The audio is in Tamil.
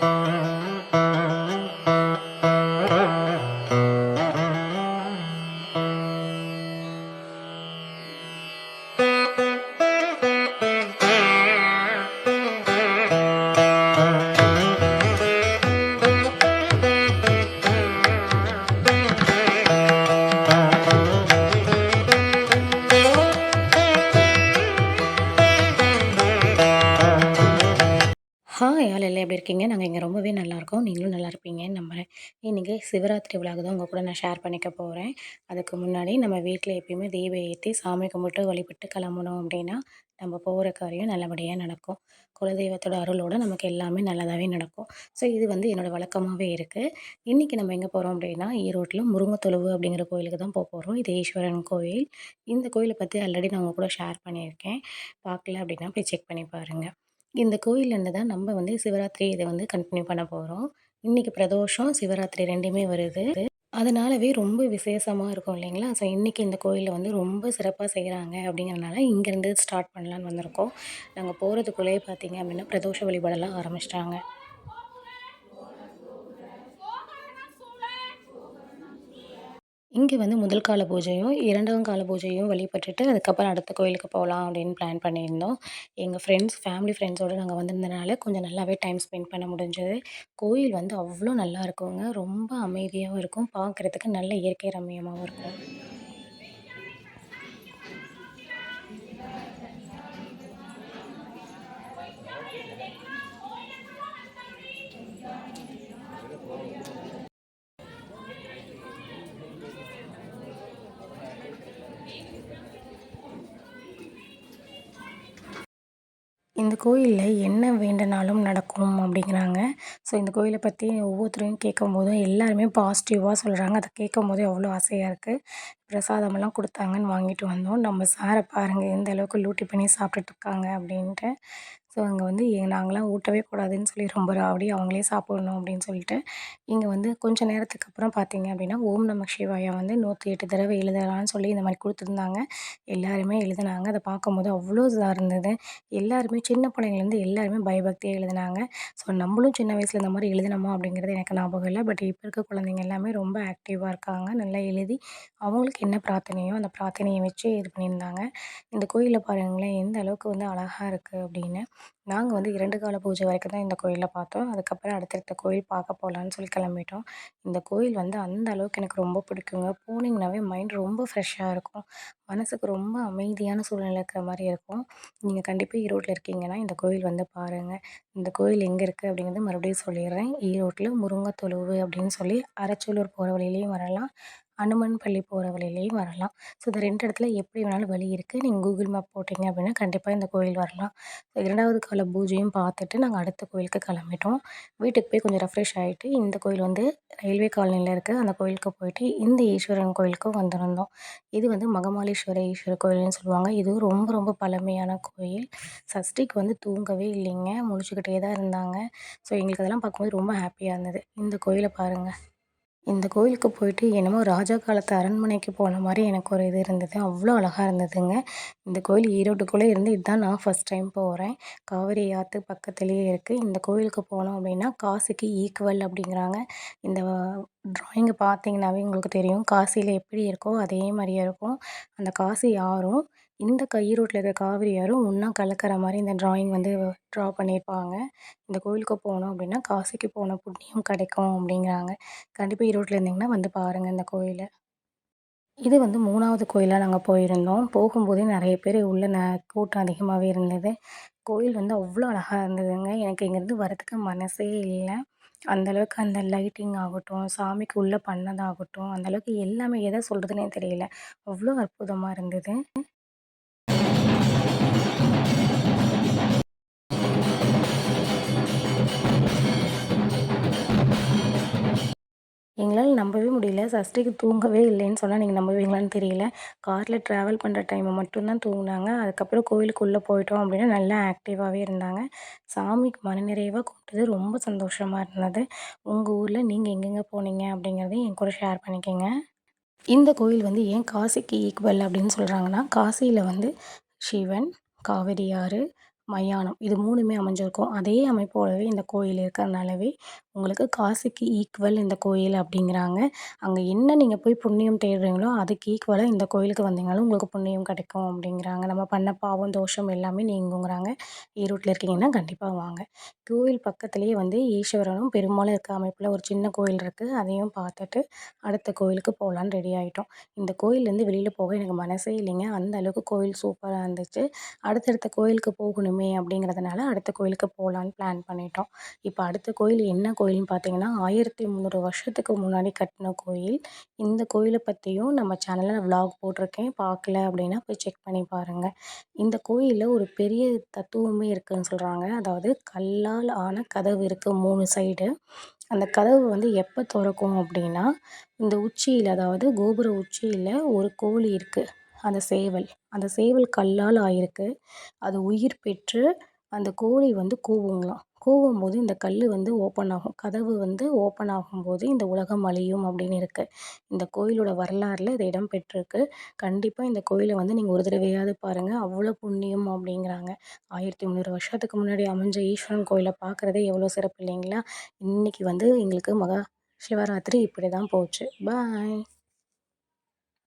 Thank you. யாழ் எல்லாம் எப்படி இருக்கீங்க? நாங்கள் இங்கே ரொம்பவே நல்லாயிருக்கோம். நீங்களும் நல்லா இருப்பீங்கன்னு நம்புகிறேன் இன்றைக்கி சிவராத்திரி விலாக தான் உங்கள் கூட நான் ஷேர் பண்ணிக்க போகிறேன் அதுக்கு முன்னாடி நம்ம வீட்டில் எப்பயுமே தீபம் ஏற்றி சாமி கும்பிட்டு, வழிபட்டு கிளம்புனோம் அப்படின்னா, நம்ம போகிற காரியம் நல்லபடியாக நடக்கும். குலதெய்வத்தோட அருளோடு நமக்கு எல்லாமே நல்லதாகவே நடக்கும். ஸோ இது வந்து என்னோட வழக்கமாகவே இருக்குது இன்றைக்கி நம்ம எங்கே போகிறோம் அப்படின்னா, ஈரோட்டில் முருங்கத்தொழுவு அப்படிங்கிற கோயிலுக்கு தான் போப்போறோம். இது ஈஸ்வரன் கோயில். இந்த கோயிலை பற்றி ஆல்ரெடி நான் உங்கள் கூட ஷேர் பண்ணியிருக்கேன். பார்க்கல அப்படின்னா போய் செக் பண்ணி பாருங்கள் இந்த கோயில்லேருந்து தான் நம்ம வந்து சிவராத்திரி இதை வந்து கண்டினியூ பண்ண போகிறோம் இன்னைக்கு பிரதோஷம், சிவராத்திரி ரெண்டுமே வருது. அதனாலவே ரொம்ப விசேஷமாக இருக்கும் இல்லைங்களா? ஸோ இன்றைக்கி இந்த கோயிலில் வந்து ரொம்ப சிறப்பாக செய்கிறாங்க அப்படிங்கிறனால, இங்கேருந்து ஸ்டார்ட் பண்ணலான்னு வந்திருக்கோம். நாங்கள் போகிறதுக்குள்ளேயே பார்த்தீங்க அப்படின்னா, பிரதோஷ வழிபாடெல்லாம் ஆரம்பிச்சிட்டாங்க இங்கே வந்து முதல் கால பூஜையும், இரண்டாம் கால பூஜையும் வழிபட்டுட்டு, அதுக்கப்புறம் அடுத்த கோயிலுக்கு போகலாம் அப்படின்னு பிளான் பண்ணியிருந்தோம். எங்கள் ஃப்ரெண்ட்ஸ், ஃபேமிலி ஃப்ரெண்ட்ஸோட நாங்கள் வந்திருந்தனால, கொஞ்சம் நல்லாவே டைம் ஸ்பெண்ட் பண்ண முடிஞ்சது. கோயில் வந்து அவ்வளோ நல்லா இருக்குங்க. ரொம்ப அமைதியாகவும் இருக்கும். பார்க்கறதுக்கு நல்ல இயற்கை ரம்மியமாகவும் இருக்கும். இந்த கோயிலில் என்ன வேண்டுனாலும் நடக்கும் அப்படிங்கிறாங்க. ஸோ இந்த கோயிலை பற்றி ஒவ்வொருத்தரையும் கேட்கும்போதும் எல்லாருமே பாசிட்டிவ்வாக சொல்கிறாங்க அதை கேட்கும் கேட்கும்போதே அவ்வளோ ஆசையாக இருக்குது பிரசாதமெல்லாம் கொடுத்தாங்கன்னு வாங்கிட்டு வந்தோம். நம்ம சாரை பாருங்கள் எந்த அளவுக்கு லூட்டி பண்ணி சாப்பிட்டுட்டுருக்காங்க அப்படின்ட்டு. ஸோ அங்கே வந்து எ நாங்கலாம் ஊட்டவே கூடாதுன்னு சொல்லி ரொம்ப ராவடி. அவங்களே சாப்பிடணும் அப்படின்னு சொல்லிட்டு, இங்கே வந்து கொஞ்ச நேரத்துக்கு அப்புறம் பார்த்தீங்க அப்படின்னா, ஓம் நம சிவாயா வந்து நூற்றி எட்டு தடவை எழுதலான்னு சொல்லி இந்த மாதிரி கொடுத்துருந்தாங்க எல்லாருமே எழுதினாங்க அதை பார்க்கும்போது அவ்வளோ இதாக இருந்தது. எல்லாருமே சின்ன பிள்ளைங்கலேருந்து எல்லாருமே பயபக்தியாக எழுதுனாங்க. ஸோ நம்மளும் சின்ன வயசில் இந்த மாதிரி எழுதணுமா அப்படிங்கிறது எனக்கு ஞாபகம் இல்லை பட் இப்போ இருக்க குழந்தைங்க எல்லாமே ரொம்ப ஆக்டிவாக இருக்காங்க. நல்லா எழுதி, அவங்களுக்கு என்ன பிரார்த்தனையோ அந்த பிரார்த்தனையை வச்சு இது பண்ணியிருந்தாங்க. இந்த கோயிலில் பாருங்களேன், எந்த அளவுக்கு வந்து அழகாக இருக்குது அப்படின்னு. நாங்கள் வந்து இரண்டு கால பூஜை வரைக்கும் தான் இந்த கோயிலில் பார்த்தோம். அதுக்கப்புறம் அடுத்தடுத்த கோயில் பார்க்க போகலான்னு சொல்லி கிளம்பிட்டோம். இந்த கோயில் வந்து அந்த அளவுக்கு எனக்கு ரொம்ப பிடிக்குங்க. போனீங்கனாவே மைண்ட் ரொம்ப ஃப்ரெஷ்ஷாக இருக்கும். மனசுக்கு ரொம்ப அமைதியான சூழ்நிலை இருக்கிற மாதிரி இருக்கும். நீங்கள் கண்டிப்பாக ஈரோட்டில் இருக்கீங்கன்னா, இந்த கோயில் வந்து பாருங்கள் இந்த கோயில் எங்கே இருக்குது அப்படிங்கிறது மறுபடியும் சொல்லிடுறேன் ஈரோட்டில் முருங்கத்தொழுவு அப்படின்னு சொல்லி அரச்சலூர் போகிற வழியிலையும் வரலாம். அனுமன் பள்ளி போகிற வழியிலையும் வரலாம். ஸோ இந்த ரெண்டு இடத்துல எப்படி வேணாலும் வழி இருக்குது நீங்கள் கூகுள் மேப் போட்டிங்க அப்படின்னா, கண்டிப்பாக இந்த கோயில் வரலாம். இரண்டாவது கால பூஜையும் பார்த்துட்டு நாங்கள் அடுத்த கோயிலுக்கு கிளம்பிட்டோம். வீட்டுக்கு போய் கொஞ்சம் ரெஃப்ரெஷ் ஆகிட்டு இந்த கோயில் வந்து ரயில்வே காலனியில் இருக்குது அந்த கோயிலுக்கு போயிட்டு, இந்த ஈஸ்வரன் கோயிலுக்கும் வந்திருந்தோம். இது வந்து மகமாலீஸ்வர ஈஸ்வரர் கோயில்னு சொல்லுவாங்க. இதுவும் ரொம்ப ரொம்ப பழமையான கோயில். சஷ்டிக்கு வந்து தூங்கவே இல்லைங்க. முழிச்சுக்கிட்டே தான் இருந்தாங்க. ஸோ எங்களுக்கு அதெல்லாம் பார்க்கும்போது ரொம்ப ஹாப்பியாக இருந்தது. இந்த கோயிலை பாருங்கள் இந்த கோயிலுக்கு போயிட்டு என்னமோ ராஜா காலத்து அரண்மனைக்கு போன மாதிரி எனக்கு ஒரு இது இருந்தது. அவ்வளோ அழகாக இருந்ததுங்க. இந்த கோயில் ஈரோட்டுக்குள்ளே இருந்து இதுதான் நான் ஃபர்ஸ்ட் டைம் போகிறேன் காவிரி ஆற்று பக்கத்துலேயே இருக்குது இந்த கோயிலுக்கு போனோம் அப்படின்னா, காசிக்கு ஈக்குவல் அப்படிங்கிறாங்க. இந்த ட்ராயிங்கை பார்த்தீங்கன்னாவே உங்களுக்கு தெரியும். காசியில் எப்படி இருக்கோ அதே மாதிரியே இருக்கும். அந்த காசி ஆறும், இந்த க ஈரோட்ல இருக்க காவிரி ஆறும் ஒன்றா கலக்கிற மாதிரி இந்த ட்ராயிங் வந்து ட்ரா பண்ணியிருப்பாங்க. இந்த கோயிலுக்கு போனோம் அப்படின்னா, காசிக்கு போன புண்ணியம் கிடைக்கும் அப்படிங்கிறாங்க. கண்டிப்பாக ஈரோட்டில் இருந்தீங்கன்னா வந்து பாருங்கள் இந்த கோயிலை இது வந்து மூணாவது கோயிலாக நாங்கள் போயிருந்தோம். போகும்போதே நிறைய பேர் உள்ள ந கூட்டம் அதிகமாகவே இருந்தது. கோயில் வந்து அவ்வளோ அழகாக இருந்ததுங்க. எனக்கு இங்கேருந்து வரதுக்கு மனசே இல்லை அந்தளவுக்கு அந்த லைட்டிங் ஆகட்டும், சாமிக்கு உள்ளே பண்ணதாகட்டும், அந்தளவுக்கு எல்லாமே எதை சொல்கிறதுனே தெரியல. அவ்வளோ அற்புதமாக இருந்தது. எங்களால் நம்பவே முடியல. சஷ்டிக்கு தூங்கவே இல்லைன்னு சொன்னால் நீங்கள் நம்புவீங்களான்னு தெரியல. காரில் ட்ராவல் பண்ணுற டைமை மட்டும்தான் தூங்கினாங்க அதுக்கப்புறம் கோயிலுக்குள்ளே போயிட்டோம் அப்படின்னா, நல்லா ஆக்டிவாகவே இருந்தாங்க. சாமிக்கு மனநிறைவாக கும்பிட்டது ரொம்ப சந்தோஷமாக இருந்தது. உங்கள் ஊரில் நீங்கள் எங்கெங்கே போனீங்க அப்படிங்கிறதையும் என் கூட ஷேர் பண்ணிக்கோங்க இந்த கோயில் வந்து ஏன் காசிக்கு ஈக்குவல் அப்படின்னு சொல்கிறாங்கன்னா காசியில் வந்து சிவன், காவிரி ஆறு, மயானம் இது மூணுமே அமைஞ்சிருக்கும். அதே அமைப்போடவே இந்த கோயில் இருக்கிறனாலவே, உங்களுக்கு காசிக்கு ஈக்குவல் இந்த கோயில் அப்படிங்கிறாங்க. அங்கே என்ன நீங்கள் போய் புண்ணியம் தேடுறீங்களோ, அதுக்கு ஈக்குவலாக இந்த கோயிலுக்கு வந்தீங்கனாலும் உங்களுக்கு புண்ணியம் கிடைக்கும் அப்படிங்கிறாங்க. நம்ம பண்ண பாவம், தோஷம் எல்லாமே நீங்குங்கிறாங்க. ஈரோட்டில் இருக்கீங்கன்னா கண்டிப்பாக வாங்க. கோயில் பக்கத்துலேயே வந்து ஈஸ்வரனும், பெருமாளும் இருக்க அமைப்பில் ஒரு சின்ன கோயில் இருக்குது அதையும் பார்த்துட்டு, அடுத்த கோயிலுக்கு போகலான்னு ரெடி ஆகிட்டோம் இந்த கோயிலேருந்து வெளியில் போக எனக்கு மனசே இல்லைங்க. அந்த அளவுக்கு கோயில் சூப்பராக இருந்துச்சு. அடுத்தடுத்த கோயிலுக்கு போகணுமே போகணுமே அப்படிங்கிறதுனால அடுத்த கோயிலுக்கு போகலான்னு பிளான் பண்ணிட்டோம். இப்போ அடுத்த கோயில் என்ன கோயில்னு பார்த்தீங்கன்னா ஆயிரத்தி முந்நூறு வருஷத்துக்கு முன்னாடி கட்டின கோயில். இந்த கோயிலை பற்றியும் நம்ம சேனலில் விலாக் போட்டிருக்கேன். பார்க்கல அப்படின்னா போய் செக் பண்ணி பாருங்கள் இந்த கோயிலில் ஒரு பெரிய தத்துவமே இருக்குதுன்னு சொல்கிறாங்க அதாவது கல்லால் ஆன கதவு இருக்குது மூணு சைடு அந்த கதவு வந்து எப்போ திறக்கும் அப்படின்னா இந்த உச்சியில் அதாவது கோபுர உச்சியில் ஒரு கோழி இருக்குது அந்த சேவல். அந்த சேவல் கல்லால் ஆயிருக்கு. அது உயிர் பெற்று அந்த கோழி வந்து கூவுங்களாம். கூவும்போது இந்த கல் வந்து ஓப்பன் ஆகும். கதவு வந்து ஓப்பன் ஆகும்போது இந்த உலகம் அழியும் அப்படின்னு இருக்குது இந்த கோயிலோட வரலாறில் இது இடம் பெற்றிருக்கு. கண்டிப்பாக இந்த கோயிலை வந்து நீங்கள் ஒரு தடவையாவது பாருங்கள் அவ்வளோ புண்ணியம் அப்படிங்கிறாங்க. ஆயிரத்தி முந்நூறு வருஷத்துக்கு முன்னாடி அமைஞ்ச ஈஸ்வரன் கோயிலை பார்க்குறதே எவ்வளோ சிறப்பு இல்லைங்களா? இன்றைக்கி வந்து எங்களுக்கு மகா சிவராத்திரி இப்படி தான் போச்சு. பாய்